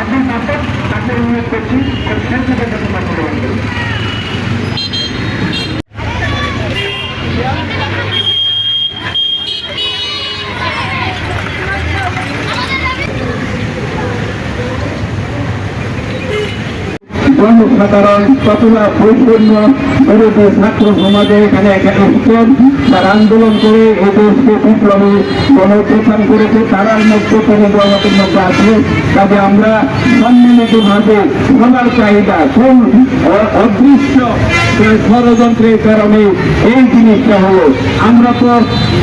আব্দুল মাসুদ তাকে অনুরোধ করছি শেষ থেকে যখন কথা বলবেন জনসাধারণ কতটা পরিপূর্ণ বিরোধী ছাত্র সমাজে এখানে এসেছেন তারা আন্দোলন করে এই দেশকে বিপ্লবী গণপ্রথান করেছে। তারার মধ্যে তরুণ আমাদের মধ্যে আছে? তবে আমরা সম্মিলিতভাবে সবার চাহিদা কোন? অদৃশ্য ষড়যন্ত্রের কারণে এই জিনিসটা হলো। আমরা তো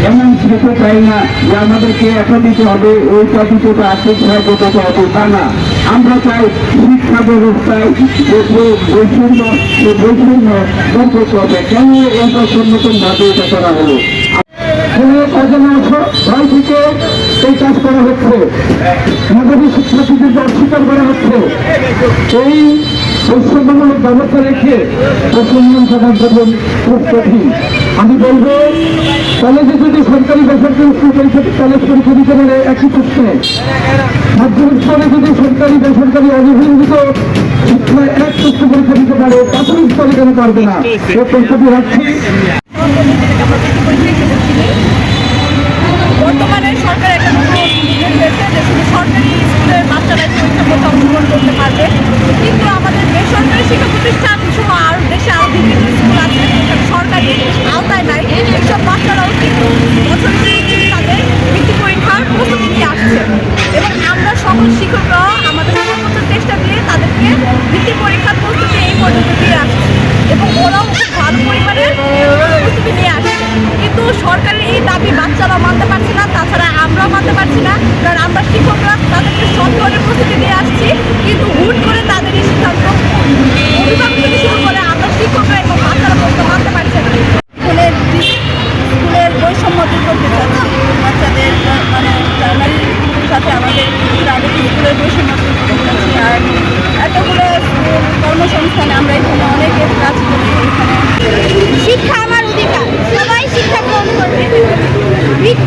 এমন খেতে চাই না যে আমাদেরকে এটা দিতে হবে ওইটা দিতে হবে আর্থিক সাহায্য হবে তা না। আমরা চাই শিক্ষা ব্যবস্থায় বৈষম্য বৈষম্য হবে। কেন এটা ভাবে এটা করা হলো? এই কাজ করা হচ্ছে। অস্বীকার করা হচ্ছে। এই বৈষম্যমূলক ব্যবস্থা রেখে প্রশাসন করার জন্য খুব কঠিন। আমি বলব কলেজে যদি সরকারি বেসরকারি স্কুল পরীক্ষা কলেজ পরীক্ষা দিতে পারে একই প্রশ্নে, মাধ্যমিক স্তরে যদি সরকারি বেসরকারি অবহেলিত শিক্ষা এক প্রশ্ন পরীক্ষা দিতে পারে, প্রাথমিক স্তরে কেন পারবে না? সে প্রশ্নটি রাখছি বর্তমানে সরকার একটা নতুন নির্দেশ দিয়েছে যে শুধু সরকারি স্কুলের বাচ্চারাই পরীক্ষার মধ্যে অংশগ্রহণ করতে পারবে কিন্তু আমাদের বেসরকারি শিক্ষা প্রতিষ্ঠান সহ আরও দেশে আরও বিভিন্ন স্কুল আছে যেখানে সরকারি আওতায় নাই এইসব বাচ্চারাও কিন্তু বছরের শুরুতেই তাদের বৃত্তি পরীক্ষার প্রস্তুতি নিয়ে আসছে এবং আমরা সকল শিক্ষকরাও আমাদের সর্বোচ্চ চেষ্টা দিয়ে তাদেরকে বৃত্তি পরীক্ষার প্রস্তুতি এই পর্যন্ত দিয়ে আসছে এবং ওরাও খুব ভালো পরিমাণে প্রস্তুতি নিয়ে আসছে কিন্তু সরকারের এই দাবি বাচ্চারা মানতে পারছে না, তাছাড়া আমরাও মানতে পারছি না, কারণ আমরা শিক্ষকরা তাদেরকে সব ধরনের প্রস্তুতি দিয়ে আসছি কিন্তু হুট করে তাদের এই সিদ্ধান্ত অভিভাবক থেকে শুরু করে আমরা শিক্ষকরা এবং বাচ্চারা পর্যন্ত মানতে পারছে না স্কুলের স্কুলের বৈষম্য দূর করতে চাচ্ছি বাচ্চাদের মানে প্রাইমারি সাথে আমাদের প্রাইভেট স্কুলের বৈষম্য দূর করতে চাচ্ছি আর এতগুলো স্কুল কর্মসংস্থানে আমরা এখানে অনেকে কাজ করি এখানে শিক্ষা আমার অধিকার সবাই শিক্ষা গ্রহণ করবে বৃত্তি আ-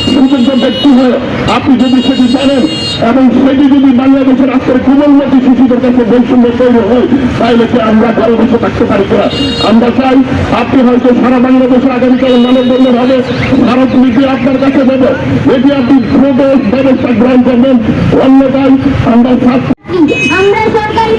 সুযোগ্য ব্যক্তি হয়ে, আপনি যদি সেটি জানেন এবং সেটি যদি বাংলাদেশের আজকের কোমলমতি শিশুদের কাছে বৈষম্য তৈরি হয়, তাহলে কি আমরা ঘরে বসে থাকতে পারি কিনা? আমরা চাই আপনি হয়তো সারা বাংলাদেশে আগামীকাল মানববন্ধন হবে ভারত নীতি আপনার কাছে দেবে এটি আপনি ব্যবস্থা গ্রহণ করবেন। অন্যথায় আমরা আমরা সরকারি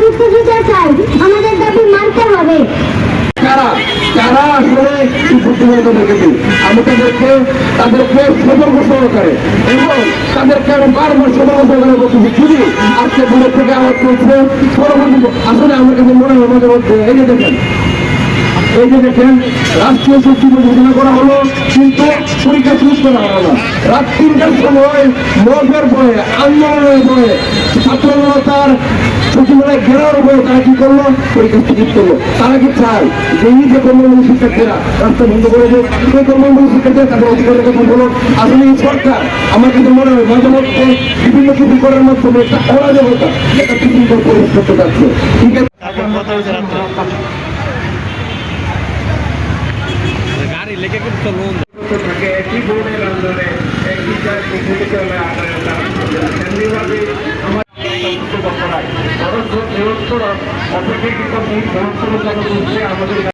বৃত্তি দিতে চাই। আমাদের সহকারে এবং তাদেরকে আমি বারবার সতর্ক সহকারে থেকে আমার আসলে আমার কাছে মনে হয়, আমাদের মধ্যে এই দেখেন এই যে দেখেন, রাষ্ট্রীয় সচিব ঘোষণা করা হলো, কিন্তু পরীক্ষা শুরু করা হলো রাত তিনটার সময় মগের বয়ে আন্দোলনের বয়ে ছাত্র জনতার সচিবালয় ঘেরার তারা কি করল? পরীক্ষা স্থগিত করল। তারা কি চায় যে শিক্ষার্থীরা রাস্তা বন্ধ করে শিক্ষার্থীরা তাদের অধিকারের কথা বলুন আসলে এই সরকার আমার কিন্তু মনে হয় মাঝে বিভিন্ন কিছু করার মাধ্যমে একটা অরাজকতা, একটা কিছু পরিবেশ ঠিক আছে গাড়ি লেগে কিন্তু তো লোন থাকে একই বোর্ডের আন্দোলনে একই জায়গায় ভূমিকা চলে আপনারা কেন্দ্রীয়ভাবে আমার করায় বরঞ্চ বৃহত্তর অপেক্ষাকৃত আমাদের